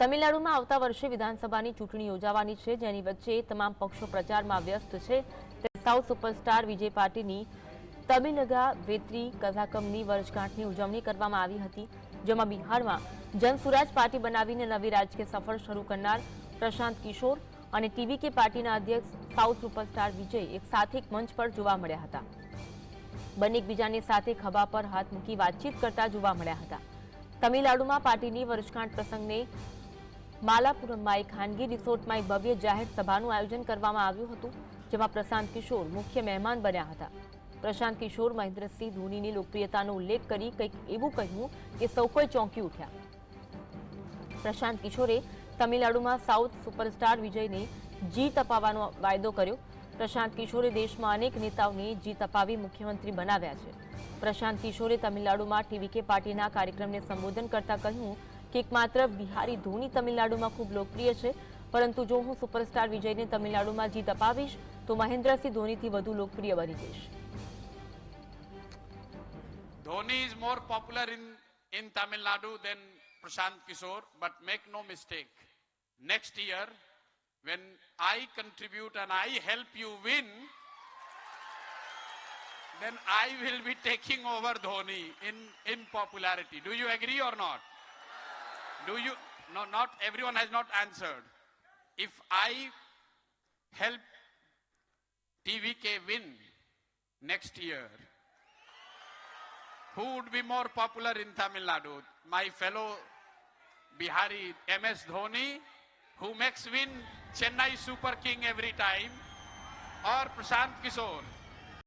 તમિલનાડુમાં આવતા વર્ષે વિધાનસભાની ચૂંટણી યોજાવાની છે, જેની વચ્ચે તમામ પક્ષો પ્રચારમાં વ્યસ્ત છે. સાઉથ સુપરસ્ટાર વિજય પાર્ટીની તમિલગા વેત્રી કઝાકમની વર્ષગાંઠની ઉજવણી કરવામાં આવી હતી, જેમાં બિહારમાં જનસુરાજ પાર્ટી બનાવીને નવી રાજકીય સફર શરૂ કરનાર પ્રશાંત કિશોર અને ટીવીકે પાર્ટીના અધ્યક્ષ સાઉથ સુપરસ્ટાર વિજય એક સાથે મંચ પર જોવા મળ્યા હતા. બંને એકબીજાની સાથે ખભા પર હાથ મૂકી વાતચીત કરતા જોવા મળ્યા હતા. તમિલનાડુમાં પાર્ટીની વર્ષગાંઠ પ્રસંગને માલાપુરમમાં એક ખાનગી રિસોર્ટમાં એક ભવ્ય જાહેર સભાનું આયોજન કરવામાં આવ્યું હતું, જેમાં પ્રશાંત કિશોર મુખ્ય મહેમાન બન્યા હતા. પ્રશાંત કિશોર મહેન્દ્રસિંહ ધોનીની લોકપ્રિયતાનો ઉલ્લેખ કરી કંઈક એવું કહ્યું કે સૌ કોઈ ચોંકી ઉઠ્યા. પ્રશાંત કિશોરે તમિલનાડુમાં સાઉથ સુપરસ્ટાર વિજયને જીત અપાવવાનો વાયદો કર્યો. પ્રશાંત કિશોરે દેશમાં અનેક નેતાઓને જીત અપાવી મુખ્યમંત્રી બનાવ્યા છે. પ્રશાંત કિશોરે તમિલનાડુમાં ટીવીકે પાર્ટીના કાર્યક્રમને સંબોધન કરતા કહ્યું કે એકમાત્ર બિહારી ધોની તમિલનાડુમાં ખૂબ લોકપ્રિય છે પરંતુ જો હું સુપરસ્ટાર વિજયને તમિલનાડુમાં જીત અપાવીશ તો મહેન્દ્રસિંહ ધોનીથી વધુ લોકપ્રિય બની જઈશ is more popular in, in Tamil Nadu than Prashant Kishore, but make no mistake. Next year, when I contribute and I help you win, then I will be taking over Dhoni in, in popularity. Do you agree or not? Do you? No, not everyone has not answered. If I help TVK win next year, who would be more popular in Tamil Nadu? My fellow Bihari MS Dhoni, who makes win Chennai Super King every time, or Prashant Kishore?